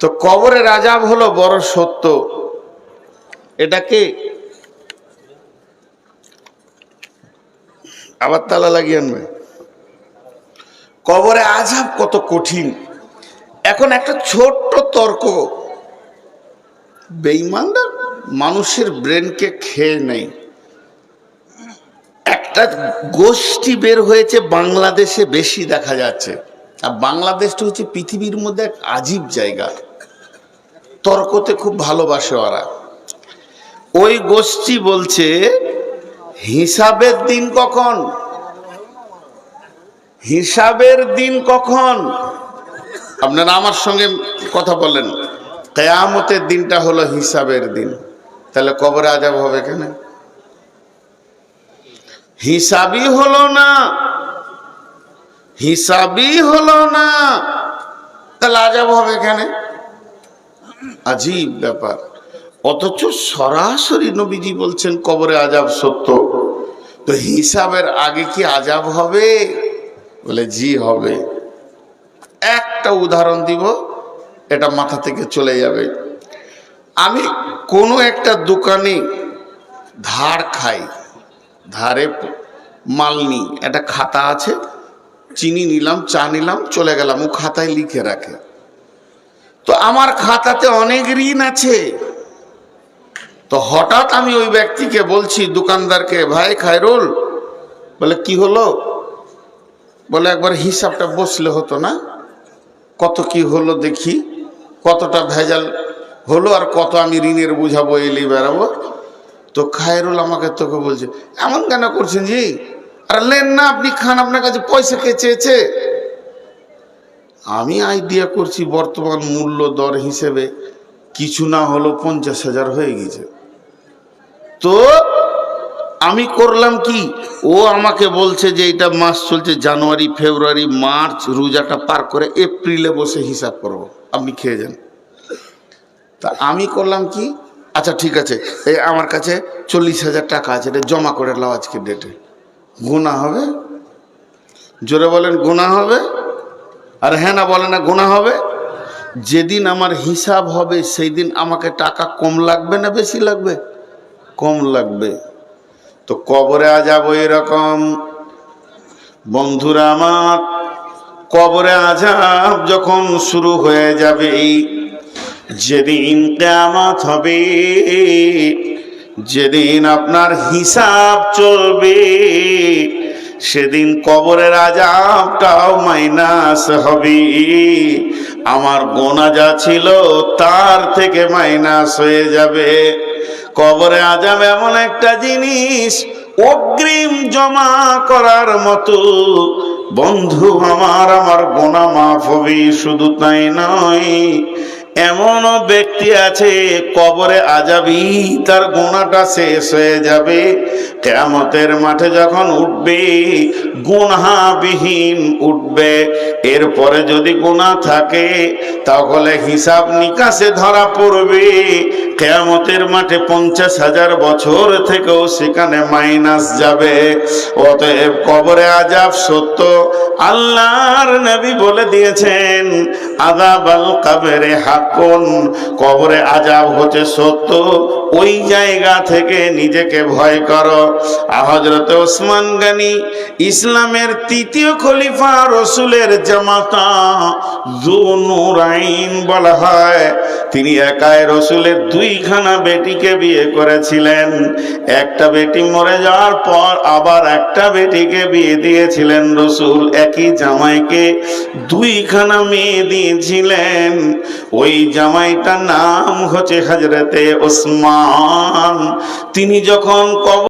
তো কবরের আজাব হলো বড় সত্য। এটাকে আবার তালা লাগিয়ে আনবে কবরে আজাব কত কঠিন। এখন একটা ছোট্ট তর্ক। বেইমানরা মানুষের ব্রেনকে খেয়ে নেই একটা গোষ্ঠী বের হয়েছে, বাংলাদেশে বেশি দেখা যাচ্ছে। আর বাংলাদেশটা হচ্ছে পৃথিবীর মধ্যে এক আজীব জায়গা। তর্কতে খুব ভালোবাসে ওরা। ওই গোষ্ঠী বলছে, হিসাবের দিন কখন? হিসাবের দিন কখন? আপনারা আমার সঙ্গে কথা বলেন। কেয়ামতের দিনটা হলো হিসাবের দিন। তাহলে কবরে আজাব হবে কেন? হিসাবই হলো না। হিসাবই হলো না। তাহলে আজাব হবে কেন? আজীব ব্যাপার। অথচ সরাসরি নবীজি বলছেন, কবরে আজাব সত্য। তো হিসাবের আগে কি আজাব হবে? বলে, জি হবে। একটা উদাহরণ দিব, এটা মাথা থেকে চলে যাবে। আমি কোনো একটা দোকানে ধার খাই, ধারে মাল নিই, একটা খাতা আছে, চিনি নিলাম, চা নিলাম, চলে গেলাম, ও খাতায় লিখে রাখে। তো আমার খাতাতে অনেক ঋণ আছে। তো হঠাৎ আমি ওই ব্যক্তিকে বলছি, দোকানদারকে, ভাই খায়রুল। বলে, কি হলো? বলে, একবার হিসাবটা বসলে হতো না। কত কি হলো দেখি, কতটা ভেজাল হলো আর কত আমি ঋণের বুঝাবো এলি বেড়াবো। তো খায়রুল আমাকে তোকে বলছে, এমন কেন করছেন জি? আর, লেন না, আপনি খান, আপনার কাছে পয়সা কে চেয়েছে? আমি আইডিয়া করছি বর্তমান মূল্য দর হিসেবে কিছু না হলো পঞ্চাশ হাজার হয়ে গেছে। তো আমি করলাম কি? ও আমাকে বলছে যে এটা মাস চলছে জানুয়ারি, ফেব্রুয়ারি, মার্চ, রোজাটা পার করে এপ্রিলে বসে হিসাব করব। আপনি খেয়ে যান। তা আমি করলাম কি? আচ্ছা ঠিক আছে। এই আমার কাছে চল্লিশ হাজার টাকা আছে, এটা জমা করে নাও আজকে ডেটে গোনা হবে? জোরে বলেন গোনা হবে? আর হ্যাঁ না বলে না গোনা হবে। যেদিন আমার হিসাব হবে সেই দিন আমাকে টাকা কম লাগবে না বেশি লাগবে? কম লাগবে। তো কবরে আজাব এরকম। বন্ধুরা আমার, কবরে আজাব যখন শুরু হয়ে যাবে, যেদিন কেয়ামত হবে, যেদিন আপনার হিসাব চলবে সেদিন কবরের আজাবটাও মাইনাস হবে। আমার গোনা যা ছিল তার থেকে মাইনাস হয়ে যাবে। কবরে আজাব এমন একটা জিনিস, অগ্রিম জমা করার মতো। বন্ধু আমার আমার গোনা মাফ হবে, শুধু তাই নয়। এমনও ব্যক্তি আছে, কবরে আজাবি তার গোনাটা শেষ হয়ে যাবে। কেমতের মাঠে যখন উঠবে গুণাবিহীন উঠবে। এরপরে যদি গুণা থাকে, তাহলে হিসাব নিকাশে ধরা পড়বে। কেয়ামতের মাঠে পঞ্চাশ হাজার বছর থেকেও সেখানে মাইনাস যাবে। অতএব কবরে আজাব সত্য আল্লাহর নবী বলে দিয়েছেন আজাব আল কাবেরে হাকুন কবরে আজাব হচ্ছে সত্য। ওই জায়গা থেকে নিজেকে ভয় করো। হজরত ওসমান গানি ইসলামের তৃতীয় খলিফা, রসুলের জামাতা জুনুরাইন বলা হয়। তিনি একাই রসুলের দুইখানা বেটিকে বিয়ে করেছিলেন। একটা বেটি মরে যাওয়ার পর আবার একটা বেটিকে বিয়ে দিয়েছিলেন রসুল। একই জামাইকে দুইখানা মেয়ে দিয়েছিলেন। ওই জামাইটার নাম হচ্ছে হজরতে ওসমান। তিনি যখন কবর